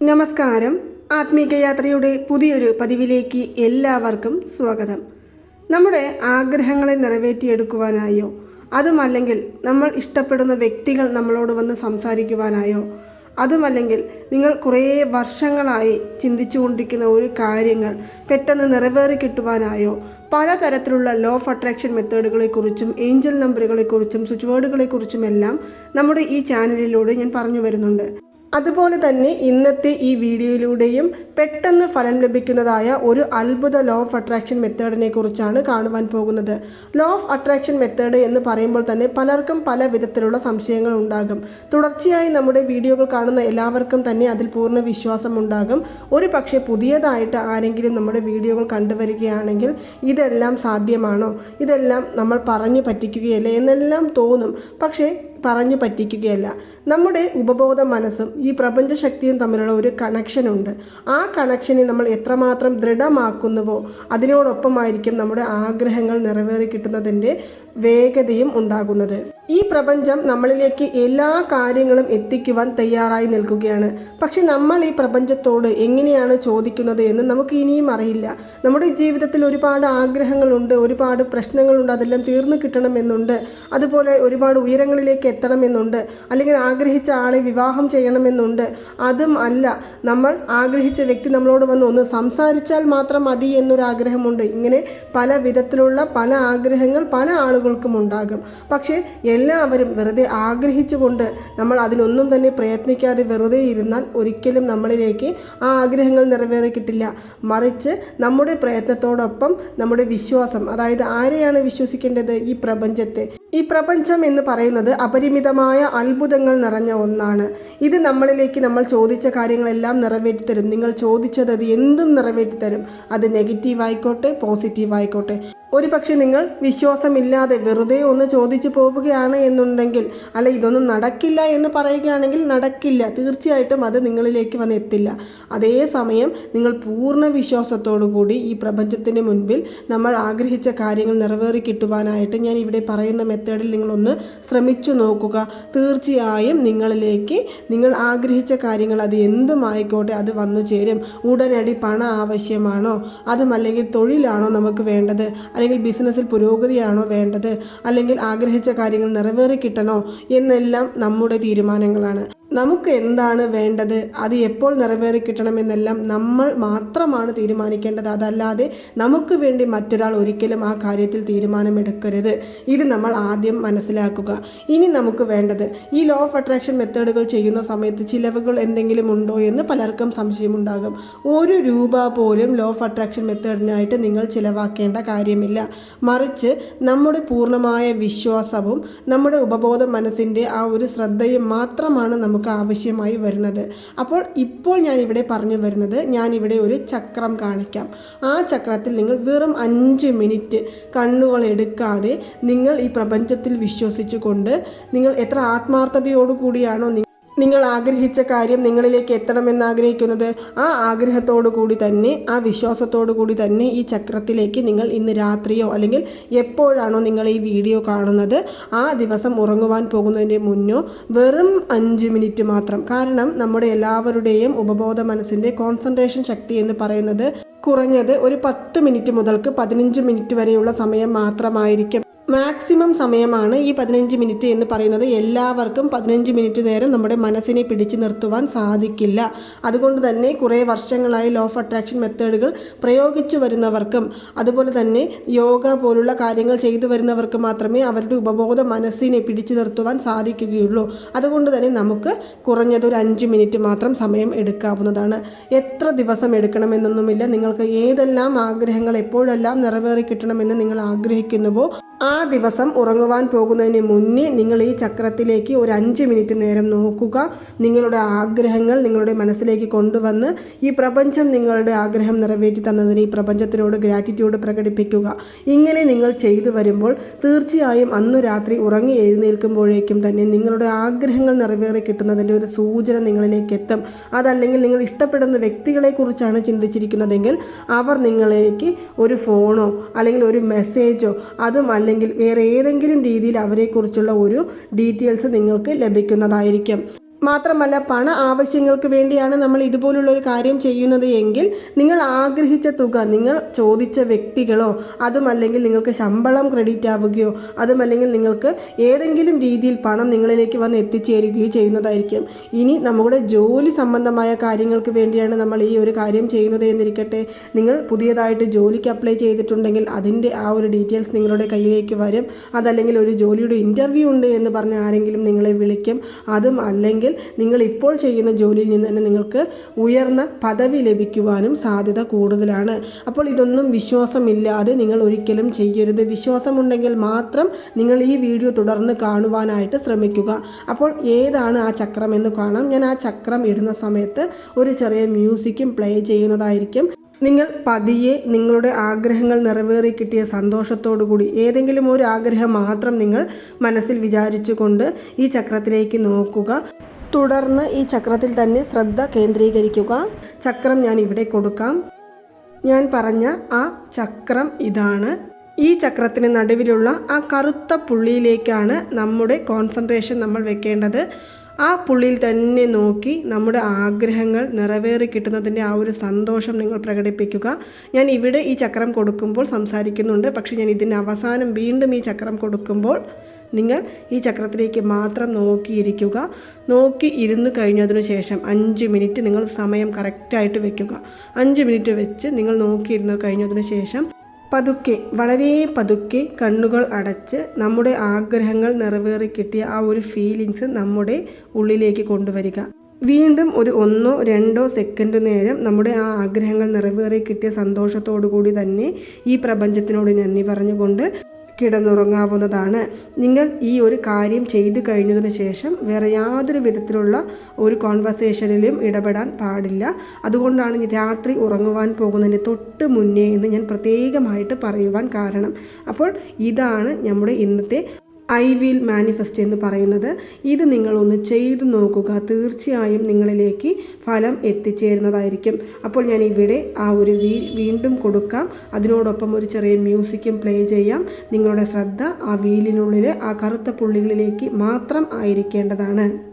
നമസ്കാരം. ആത്മീകയാത്രയുടെ പുതിയൊരു പതിവിലേക്ക് എല്ലാവർക്കും സ്വാഗതം. നമ്മുടെ ആഗ്രഹങ്ങളെ നിറവേറ്റിയെടുക്കുവാനായോ അതുമല്ലെങ്കിൽ നമ്മൾ ഇഷ്ടപ്പെടുന്ന വ്യക്തികൾ നമ്മളോട് വന്ന് സംസാരിക്കുവാനായോ അതുമല്ലെങ്കിൽ നിങ്ങൾ കുറേ വർഷങ്ങളായി ചിന്തിച്ചുകൊണ്ടിരിക്കുന്ന ഒരു കാര്യങ്ങൾ പെട്ടെന്ന് നിറവേറി കിട്ടുവാനായോ പലതരത്തിലുള്ള ലോ ഓഫ് അട്രാക്ഷൻ മെത്തേഡുകളെക്കുറിച്ചും ഏഞ്ചൽ നമ്പറുകളെക്കുറിച്ചും സ്വിച്ച് വേർഡുകളെക്കുറിച്ചുമെല്ലാം നമ്മുടെ ഈ ചാനലിലൂടെ ഞാൻ പറഞ്ഞു വരുന്നുണ്ട്. അതുപോലെ തന്നെ ഇന്നത്തെ ഈ വീഡിയോയിലൂടെയും പെട്ടെന്ന് ഫലം ലഭിക്കുന്നതായ ഒരു അത്ഭുത ലോ ഓഫ് അട്രാക്ഷൻ മെത്തേഡിനെ കുറിച്ചാണ് കാണുവാൻ പോകുന്നത്. ലോ ഓഫ് അട്രാക്ഷൻ മെത്തേഡ് എന്ന് പറയുമ്പോൾ തന്നെ പലർക്കും പല വിധത്തിലുള്ള സംശയങ്ങൾ ഉണ്ടാകും. തുടർച്ചയായി നമ്മുടെ വീഡിയോകൾ കാണുന്ന എല്ലാവർക്കും തന്നെ അതിൽ പൂർണ വിശ്വാസം ഉണ്ടാകും. ഒരു പക്ഷേ പുതിയതായിട്ട് ആരെങ്കിലും നമ്മുടെ വീഡിയോകൾ കണ്ടുവരികയാണെങ്കിൽ ഇതെല്ലാം സാധ്യമാണോ? ഇതെല്ലാം നമ്മൾ പറഞ്ഞു പറ്റിക്കുകയല്ലേ? എന്നെല്ലാം തോന്നും. പക്ഷേ പറഞ്ഞു പറ്റിക്കുകയല്ല. നമ്മുടെ ഉപബോധ മനസ്സും ഈ പ്രപഞ്ച പ്രപഞ്ചശക്തിയും തമ്മിലുള്ള ഒരു കണക്ഷനുണ്ട് ആ കണക്ഷനെ നമ്മൾ എത്രമാത്രം ദൃഢമാക്കുന്നുവോ അതിനോടൊപ്പമായിരിക്കും നമ്മുടെ ആഗ്രഹങ്ങൾ നിറവേറി കിട്ടുന്നതിന്റെ വേഗതയും ഉണ്ടാകുന്നത്. ഈ പ്രപഞ്ചം നമ്മളിലേക്ക് എല്ലാ കാര്യങ്ങളും എത്തിക്കുവാൻ തയ്യാറായി നിൽക്കുകയാണ്. പക്ഷെ നമ്മൾ ഈ പ്രപഞ്ചത്തോട് എങ്ങനെയാണ് ചോദിക്കുന്നത് എന്ന് നമുക്ക് ഇനിയും അറിയില്ല. നമ്മുടെ ജീവിതത്തിൽ ഒരുപാട് ആഗ്രഹങ്ങളുണ്ട് ഒരുപാട് പ്രശ്നങ്ങളുണ്ട് അതെല്ലാം തീർന്നു കിട്ടണമെന്നുണ്ട് അതുപോലെ ഒരുപാട് ഉയരങ്ങളിലേക്ക് എത്തണമെന്നുണ്ട് അല്ലെങ്കിൽ ആഗ്രഹിച്ച ആളെ വിവാഹം ചെയ്യണമെന്നുണ്ട്. അതും അല്ല നമ്മൾ ആഗ്രഹിച്ച വ്യക്തി നമ്മളോട് വന്ന് ഒന്ന് സംസാരിച്ചാൽ മാത്രം മതി എന്നൊരു ആഗ്രഹമുണ്ട്. ഇങ്ങനെ പല വിധത്തിലുള്ള പല ആഗ്രഹങ്ങൾ പല ആളുകൾക്കും ഉണ്ടാകും. പക്ഷേ എല്ലാവരും വെറുതെ ആഗ്രഹിച്ചുകൊണ്ട് നമ്മൾ അതിനൊന്നും തന്നെ പ്രയത്നിക്കാതെ വെറുതെ ഇരുന്നാൽ ഒരിക്കലും നമ്മളിലേക്ക് ആ ആഗ്രഹങ്ങൾ നിറവേറി കിട്ടില്ല മറിച്ച് നമ്മുടെ പ്രയത്നത്തോടൊപ്പം നമ്മുടെ വിശ്വാസം അതായത് ആരെയാണ് വിശ്വസിക്കേണ്ടത് ഈ പ്രപഞ്ചത്തെ? ഈ പ്രപഞ്ചം എന്ന് പറയുന്നത് അപരിമിതമായ അത്ഭുതങ്ങൾ നിറഞ്ഞ ഒന്നാണ്. ഇത് നമ്മളിലേക്ക് നമ്മൾ ചോദിച്ച കാര്യങ്ങളെല്ലാം നിറവേറ്റി തരും നിങ്ങൾ ചോദിച്ചത് അത് എന്തും നിറവേറ്റിത്തരും. അത് നെഗറ്റീവ് ആയിക്കോട്ടെ പോസിറ്റീവ് ആയിക്കോട്ടെ ഒരു പക്ഷേ നിങ്ങൾ വിശ്വാസമില്ലാതെ വെറുതെ ഒന്ന് ചോദിച്ചു പോവുകയാണ് എന്നുണ്ടെങ്കിൽ അല്ല ഇതൊന്നും നടക്കില്ല എന്ന് പറയുകയാണെങ്കിൽ നടക്കില്ല. തീർച്ചയായിട്ടും അത് നിങ്ങളിലേക്ക് വന്ന് എത്തില്ല. അതേസമയം നിങ്ങൾ പൂർണ കൂടി ഈ പ്രപഞ്ചത്തിന് മുൻപിൽ നമ്മൾ ആഗ്രഹിച്ച കാര്യങ്ങൾ നിറവേറി കിട്ടുവാനായിട്ട് ഞാൻ ഇവിടെ പറയുന്ന മെത്തേഡിൽ നിങ്ങളൊന്ന് ശ്രമിച്ചു നോക്കുക. തീർച്ചയായും നിങ്ങളിലേക്ക് നിങ്ങൾ ആഗ്രഹിച്ച കാര്യങ്ങൾ അത് എന്തുമായിക്കോട്ടെ അത് വന്നു ചേരും. ഉടനടി പണം ആവശ്യമാണോ? അതുമല്ലെങ്കിൽ തൊഴിലാണോ നമുക്ക് വേണ്ടത്? അല്ലെങ്കിൽ ബിസിനസ്സിൽ പുരോഗതിയാണോ വേണ്ടത്? അല്ലെങ്കിൽ ആഗ്രഹിച്ച കാര്യങ്ങൾ നിറവേറി കിട്ടണോ എന്നെല്ലാം നമ്മുടെ തീരുമാനങ്ങളാണ്. നമുക്ക് എന്താണ് വേണ്ടത്? അത് എപ്പോൾ നിറവേറി കിട്ടണമെന്നെല്ലാം നമ്മൾ മാത്രമാണ് തീരുമാനിക്കേണ്ടത്. അതല്ലാതെ നമുക്ക് വേണ്ടി മറ്റൊരാൾ ഒരിക്കലും ആ കാര്യത്തിൽ തീരുമാനമെടുക്കരുത്. ഇത് നമ്മൾ ആദ്യം മനസ്സിലാക്കുക. ഇനി നമുക്ക് വേണ്ടത് ഈ ലോ ഓഫ് അട്രാക്ഷൻ മെത്തേഡുകൾ ചെയ്യുന്ന സമയത്ത് ചിലവുകൾ എന്തെങ്കിലും ഉണ്ടോ എന്ന് പലർക്കും സംശയമുണ്ടാകും. ഒരു രൂപ പോലും ലോ ഓഫ് അട്രാക്ഷൻ മെത്തേഡിനായിട്ട് നിങ്ങൾ ചിലവാക്കേണ്ട കാര്യമില്ല. മറിച്ച് നമ്മുടെ പൂർണമായ വിശ്വാസവും നമ്മുടെ ഉപബോധ മനസ്സിന്റെ ആ ഒരു ശ്രദ്ധയും മാത്രമാണ് നമുക്ക് ആവശ്യമായി വരുന്നത്. അപ്പോൾ ഇപ്പോൾ ഞാൻ ഇവിടെ പറഞ്ഞു വരുന്നത് ഞാൻ ഇവിടെ ഒരു ചക്രം കാണിക്കാം. ആ ചക്രത്തിൽ നിങ്ങൾ വെറും അഞ്ച് മിനിറ്റ് കണ്ണുകൾ എടുക്കാതെ നിങ്ങൾ ഈ പ്രപഞ്ചത്തിൽ വിശ്വസിച്ചുകൊണ്ട് നിങ്ങൾ എത്ര ആത്മാർത്ഥതയോടു കൂടിയാണോ നിങ്ങൾ ആഗ്രഹിച്ച കാര്യം നിങ്ങളിലേക്ക് എത്തണമെന്ന് ആഗ്രഹിക്കുന്നത് ആ ആഗ്രഹത്തോടു കൂടി തന്നെ ആ വിശ്വാസത്തോടു കൂടി തന്നെ ഈ ചക്രത്തിലേക്ക് നിങ്ങൾ ഇന്ന് രാത്രിയോ അല്ലെങ്കിൽ എപ്പോഴാണോ നിങ്ങൾ ഈ വീഡിയോ കാണുന്നത് ആ ദിവസം ഉറങ്ങുവാൻ പോകുന്നതിന്റെ മുന്നോ വെറും അഞ്ച് മിനിറ്റ് മാത്രം. കാരണം നമ്മുടെ എല്ലാവരുടെയും ഉപബോധ മനസ്സിന്റെ കോൺസെൻട്രേഷൻ ശക്തി എന്ന് പറയുന്നത് കുറഞ്ഞത് ഒരു പത്ത് മിനിറ്റ് മുതൽക്ക് പതിനഞ്ച് മിനിറ്റ് വരെയുള്ള സമയം മാത്രമായിരിക്കും. മാക്സിമം സമയമാണ് ഈ പതിനഞ്ച് മിനിറ്റ് എന്ന് പറയുന്നത്. എല്ലാവർക്കും പതിനഞ്ച് മിനിറ്റ് നേരം നമ്മുടെ മനസ്സിനെ പിടിച്ചു നിർത്തുവാൻ സാധിക്കില്ല. അതുകൊണ്ട് തന്നെ കുറേ വർഷങ്ങളായി ലോ ഓഫ് അട്രാക്ഷൻ മെത്തേഡുകൾ പ്രയോഗിച്ചു വരുന്നവർക്കും അതുപോലെ തന്നെ യോഗ പോലുള്ള കാര്യങ്ങൾ ചെയ്തു വരുന്നവർക്ക് മാത്രമേ അവരുടെ ഉപബോധ മനസ്സിനെ പിടിച്ചു നിർത്തുവാൻ സാധിക്കുകയുള്ളൂ. അതുകൊണ്ട് തന്നെ നമുക്ക് കുറഞ്ഞത് ഒരു അഞ്ച് മിനിറ്റ് മാത്രം സമയം എടുക്കാവുന്നതാണ്. എത്ര ദിവസം എടുക്കണമെന്നൊന്നുമില്ല. നിങ്ങൾക്ക് ഏതെല്ലാം ആഗ്രഹങ്ങൾ എപ്പോഴെല്ലാം നിറവേറി കിട്ടണമെന്ന് നിങ്ങൾ ആഗ്രഹിക്കുന്നുവോ ആ ദിവസം ഉറങ്ങുവാൻ പോകുന്നതിന് മുന്നേ നിങ്ങൾ ഈ ചക്രത്തിലേക്ക് ഒരു അഞ്ച് മിനിറ്റ് നേരം നോക്കുക. നിങ്ങളുടെ ആഗ്രഹങ്ങൾ നിങ്ങളുടെ മനസ്സിലേക്ക് കൊണ്ടുവന്ന് ഈ പ്രപഞ്ചം നിങ്ങളുടെ ആഗ്രഹം നിറവേറ്റി തന്നതിന് ഈ പ്രപഞ്ചത്തിനോട് ഗ്രാറ്റിറ്റ്യൂഡ് പ്രകടിപ്പിക്കുക. ഇങ്ങനെ നിങ്ങൾ ചെയ്തു വരുമ്പോൾ തീർച്ചയായും അന്നു രാത്രി ഉറങ്ങി എഴുന്നേൽക്കുമ്പോഴേക്കും തന്നെ നിങ്ങളുടെ ആഗ്രഹങ്ങൾ നിറവേറി കിട്ടുന്നതിന്റെ ഒരു സൂചന നിങ്ങളിലേക്ക് എത്തും. അതല്ലെങ്കിൽ നിങ്ങൾ ഇഷ്ടപ്പെടുന്ന വ്യക്തികളെക്കുറിച്ചാണ് ചിന്തിച്ചിരിക്കുന്നതെങ്കിൽ അവർ നിങ്ങളിലേക്ക് ഒരു ഫോണോ അല്ലെങ്കിൽ ഒരു മെസ്സേജോ അതും അല്ലെങ്കിൽ വേറെ ഏതെങ്കിലും രീതിയിൽ അവരെക്കുറിച്ചുള്ള ഒരു ഡീറ്റെയിൽസ് നിങ്ങൾക്ക് ലഭിക്കുന്നതായിരിക്കും. മാത്രമല്ല പണ ആവശ്യങ്ങൾക്ക് വേണ്ടിയാണ് നമ്മൾ ഇതുപോലുള്ള ഒരു കാര്യം ചെയ്യുന്നത് എങ്കിൽ നിങ്ങൾ ആഗ്രഹിച്ച തുക നിങ്ങൾ ചോദിച്ച വ്യക്തികളോ അതുമല്ലെങ്കിൽ നിങ്ങൾക്ക് ശമ്പളം ക്രെഡിറ്റ് ആവുകയോ അതുമല്ലെങ്കിൽ നിങ്ങൾക്ക് ഏതെങ്കിലും രീതിയിൽ പണം നിങ്ങളിലേക്ക് വന്ന് എത്തിച്ചേരുകയോ ചെയ്യുന്നതായിരിക്കും. ഇനി നമ്മുടെ ജോലി സംബന്ധമായ കാര്യങ്ങൾക്ക് വേണ്ടിയാണ് നമ്മൾ ഈ ഒരു കാര്യം ചെയ്യുന്നത് എന്നിരിക്കട്ടെ. നിങ്ങൾ പുതിയതായിട്ട് ജോലിക്ക് അപ്ലൈ ചെയ്തിട്ടുണ്ടെങ്കിൽ അതിന്റെ ആ ഒരു ഡീറ്റെയിൽസ് നിങ്ങളുടെ കയ്യിലേക്ക് വരും. അതല്ലെങ്കിൽ ഒരു ജോലിയുടെ ഇന്റർവ്യൂ ഉണ്ട് എന്ന് പറഞ്ഞ് ആരെങ്കിലും നിങ്ങളെ വിളിക്കും. അതും അല്ലെങ്കിൽ നിങ്ങൾ ഇപ്പോൾ ചെയ്യുന്ന ജോലിയിൽ നിന്ന് തന്നെ നിങ്ങൾക്ക് ഉയർന്ന പദവി ലഭിക്കുവാനും സാധ്യത കൂടുതലാണ്. അപ്പോൾ ഇതൊന്നും വിശ്വാസമില്ലാതെ നിങ്ങൾ ഒരിക്കലും ചെയ്യരുത്. വിശ്വാസമുണ്ടെങ്കിൽ മാത്രം നിങ്ങൾ ഈ വീഡിയോ തുടർന്ന് കാണുവാനായിട്ട് ശ്രമിക്കുക. അപ്പോൾ ഏതാണ് ആ ചക്രം എന്ന് കാണാം. ഞാൻ ആ ചക്രം ഇടുന്ന സമയത്ത് ഒരു ചെറിയ മ്യൂസിക്കും പ്ലേ ചെയ്യുന്നതായിരിക്കും. നിങ്ങൾ പതിയെ നിങ്ങളുടെ ആഗ്രഹങ്ങൾ നിറവേറി കിട്ടിയ സന്തോഷത്തോടു കൂടി ഏതെങ്കിലും ഒരു ആഗ്രഹം മാത്രം നിങ്ങൾ മനസ്സിൽ വിചാരിച്ചുകൊണ്ട് ഈ ചക്രത്തിലേക്ക് നോക്കുക. തുടർന്ന് ഈ ചക്രത്തിൽ തന്നെ ശ്രദ്ധ കേന്ദ്രീകരിക്കുക. ചക്രം ഞാൻ ഇവിടെ കൊടുക്കാം. ഞാൻ പറഞ്ഞ ആ ചക്രം ഇതാണ്. ഈ ചക്രത്തിന് നടുവിലുള്ള ആ കറുത്ത പുള്ളിയിലേക്കാണ് നമ്മുടെ കോൺസെൻട്രേഷൻ നമ്മൾ വെക്കേണ്ടത്. ആ പുള്ളിയിൽ തന്നെ നോക്കി നമ്മുടെ ആഗ്രഹങ്ങൾ നിറവേറി കിട്ടുന്നതിന്റെ ആ ഒരു സന്തോഷം നിങ്ങൾ പ്രകടിപ്പിക്കുക. ഞാൻ ഇവിടെ ഈ ചക്രം കൊടുക്കുമ്പോൾ സംസാരിക്കുന്നുണ്ട്. പക്ഷേ ഞാൻ ഇതിന്റെ അവസാനം വീണ്ടും ഈ ചക്രം കൊടുക്കുമ്പോൾ നിങ്ങൾ ഈ ചക്രത്തിലേക്ക് മാത്രം നോക്കിയിരിക്കുക. നോക്കി ഇരുന്ന് കഴിഞ്ഞതിനു ശേഷം അഞ്ച് മിനിറ്റ് നിങ്ങൾ സമയം കറക്റ്റായിട്ട് വെക്കുക. അഞ്ച് മിനിറ്റ് വെച്ച് നിങ്ങൾ നോക്കിയിരുന്ന് കഴിഞ്ഞതിനു ശേഷം പതുക്കെ വളരെ പതുക്കെ കണ്ണുകൾ അടച്ച് നമ്മുടെ ആഗ്രഹങ്ങൾ നിറവേറി കിട്ടിയ ആ ഒരു ഫീലിങ്സ് നമ്മുടെ ഉള്ളിലേക്ക് കൊണ്ടുവരിക. വീണ്ടും ഒരു ഒന്നോ രണ്ടോ സെക്കൻഡ് നേരം നമ്മുടെ ആ ആഗ്രഹങ്ങൾ നിറവേറി കിട്ടിയ സന്തോഷത്തോടു കൂടി തന്നെ ഈ പ്രപഞ്ചത്തിനോട് നന്ദി പറഞ്ഞുകൊണ്ട് കിടന്നുറങ്ങാവുന്നതാണ് നിങ്ങൾ ഈ ഒരു കാര്യം ചെയ്തു കഴിഞ്ഞതിന് ശേഷം വേറെ യാതൊരു വിധത്തിലുള്ള ഒരു കോൺവെർസേഷനിലും ഇടപെടാൻ പാടില്ല. അതുകൊണ്ടാണ് രാത്രി ഉറങ്ങുവാൻ പോകുന്നതിന് തൊട്ട് മുന്നേ എന്ന് ഞാൻ പ്രത്യേകമായിട്ട് പറയുവാൻ കാരണം. അപ്പോൾ ഇതാണ് നമ്മുടെ ഇന്നത്തെ ഐ വിൽ മാനിഫെസ്റ്റ് എന്ന് പറയുന്നത് ഇത് നിങ്ങളൊന്ന് ചെയ്തു നോക്കുക. തീർച്ചയായും നിങ്ങളിലേക്ക് ഫലം എത്തിച്ചേരുന്നതായിരിക്കും. അപ്പോൾ ഞാൻ ഇവിടെ ആ ഒരു വീൽ വീണ്ടും കൊടുക്കാം. അതിനോടൊപ്പം ഒരു ചെറിയ മ്യൂസിക്കും പ്ലേ ചെയ്യാം. നിങ്ങളുടെ ശ്രദ്ധ ആ വീലിനുള്ളിൽ ആ കറുത്ത പുള്ളികളിലേക്ക് മാത്രം ആയിരിക്കേണ്ടതാണ്.